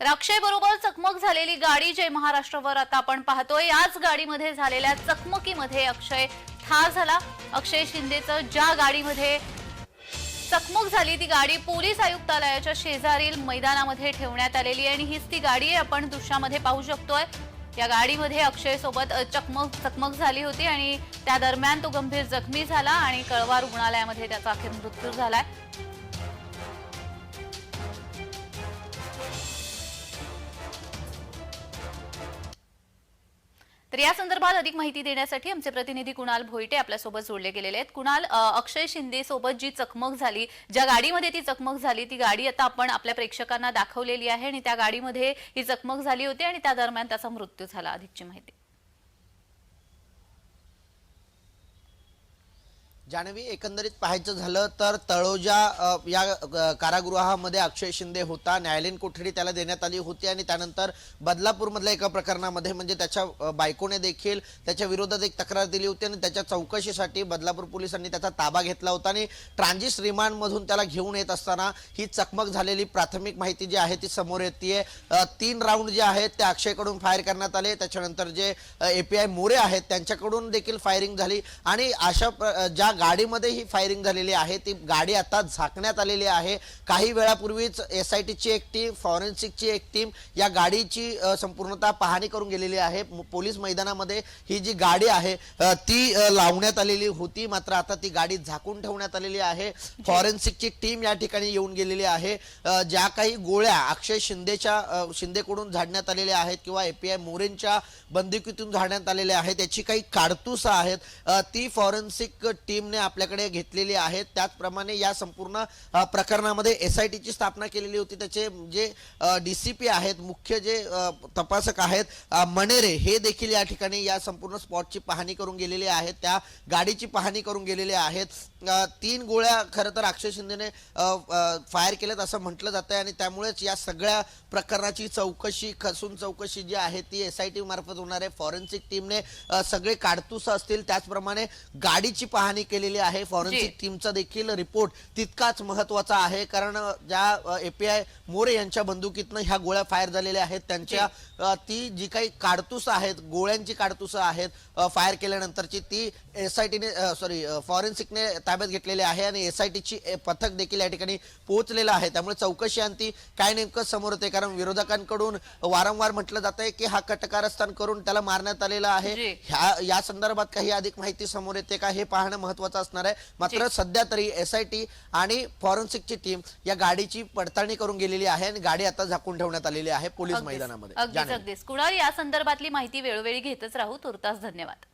राक्षेबरोबर चकमक झालेली गाडी जय महाराष्ट्रवर आता आपण पाहतोय याच गाडीमध्ये झालेल्या चकमकीमध्ये अक्षय ठार झाला. अक्षय शिंदेचं ज्या गाडीमध्ये चकमक झाली ती गाडी पोलीस आयुक्तालयाच्या शेजारील मैदानामध्ये ठेवण्यात आलेली आहे आणि हीच ती गाडी आपण दृश्यामध्ये पाहू शकतोय. या गाडीमध्ये अक्षय सोबत चकमक चकमक झाली होती आणि त्या दरम्यान तो गंभीर जखमी झाला आणि कळवा रुग्णालयामध्ये त्याचा अखेर मृत्यू झालाय. तर या संदर्भात अधिक माहिती देण्यासाठी आमचे प्रतिनिधी कुणाल भोईटे आपल्यासोबत जोडले गेलेले आहेत. कुणाल अक्षय शिंदे सोबत जी चकमक झाली ज्या गाडीमध्ये ती चकमक झाली ती गाडी आता आपण आपल्या प्रेक्षकांना दाखवलेली आहे आणि त्या गाडीमध्ये ही चकमक झाली होती आणि त्या दरम्यान त्याचा मृत्यू झाला. अधिकची माहिती. जानवी एकंदरीत पाहायचं झालं तर तळोजा या कारागृहामध्ये अक्षय शिंदे होता. न्यायालयीन कोठडी त्याला देण्यात आली होती आणि त्यानंतर बदलापूरमधल्या एका प्रकरणामध्ये म्हणजे त्याच्या बायकोने देखील त्याच्या विरोधात एक तक्रार दिली होती आणि त्याच्या चौकशीसाठी बदलापूर पोलिसांनी त्याचा ताबा घेतला होता आणि ट्रान्झिट रिमांडमधून त्याला घेऊन येत असताना ही चकमक झालेली प्राथमिक माहिती जी आहे ती समोर येते तीन राऊंड जे आहेत ते अक्षयकडून फायर करण्यात आले. त्याच्यानंतर जे एपीआय मोरे आहेत त्यांच्याकडून देखील फायरिंग झाली आणि अशा ज्या गाडीमध्ये ही फायरिंग झालेली आहे. ती गाडी आता झाकण्यात आलेली आहे. काही वेळापूर्वीच एस आय टीची एक टीम फॉरेन्सिकची एक टीम या गाडीची संपूर्णतः पाहणी करून गेलेली आहे. पोलीस मैदानामध्ये ही जी गाडी आहे ती लावण्यात आलेली होती. मात्र आता ती गाडी झाकून ठेवण्यात आलेली आहे. फॉरेन्सिकची टीम या ठिकाणी येऊन गेलेली आहे. ज्या काही गोळ्या अक्षय शिंदेच्या शिंदेकडून झाडण्यात आलेल्या आहेत किंवा एपीआय मोरेंच्या बंदुकीतून झाडण्यात आलेल्या आहेत त्याची काही काडतुसं आहेत. ती फॉरेन्सिक टीम टीमने आपल्याकडे घेतलेली आहेत. त्याचप्रमाणे या संपूर्ण प्रकरणामध्ये एस आय टीची स्थापना केलेली होती. त्याचे जे डी सी पी आहेत मुख्य जे तपासक आहेत मनेरे हे देखील या ठिकाणी या संपूर्ण स्पॉटची पाहणी करून गेलेले आहेत. त्या गाडीची पाहणी करून गेलेले आहेत. तीन गोळ्या खरं तर अक्षय शिंदेने फायर केल्यात असं म्हटलं जातं आणि त्यामुळेच या सगळ्या प्रकरणाची चौकशी खसून चौकशी जी आहे ती एस आय टी मार्फत होणार आहे फॉरेन्सिक टीमने सगळे काडतुस असतील. त्याचप्रमाणे गाडीची पाहणी केलेली आहे. फॉरेन्सिक टीमचा देखील रिपोर्ट तितकाच महत्त्वाचा आहे. कारण ज्या एपीआय मोरे यांच्या बंदुकीतनं ह्या गोळ्या फायर झालेल्या आहेत. त्यांच्या ती जी काही काडतुस आहेत गोळ्यांची काडतुसं आहेत फायर केल्यानंतरची ती एस आय टीने सॉरी फॉरेन्सिकने ताब्यात घेतलेली आहे आणि एस आय टीची पथक देखील या ठिकाणी पोहोचलेलं आहे. त्यामुळे चौकशी अंती काय नेमकं समोर येते कारण विरोधकांकडून वारंवार म्हटलं जात आहे की हा कटकारस्थान करून त्याला मारण्यात आलेला आहे. ह्या या संदर्भात काही अधिक माहिती समोर येते का? हे पाहणं महत्वाचं असणार आहे. मात्र सध्या तरी एस आय टी आणि फॉरेन्सिकची टीम या गाडीची पडताळणी करून गेलेली आहे आणि गाडी आता झाकून ठेवण्यात आलेली आहे पोलीस मैदानामध्ये. अगदीच जान्हवी. अगदीच. कुणाल या संदर्भातली माहिती वेळोवेळी घेतच राहू. तुर्तास धन्यवाद.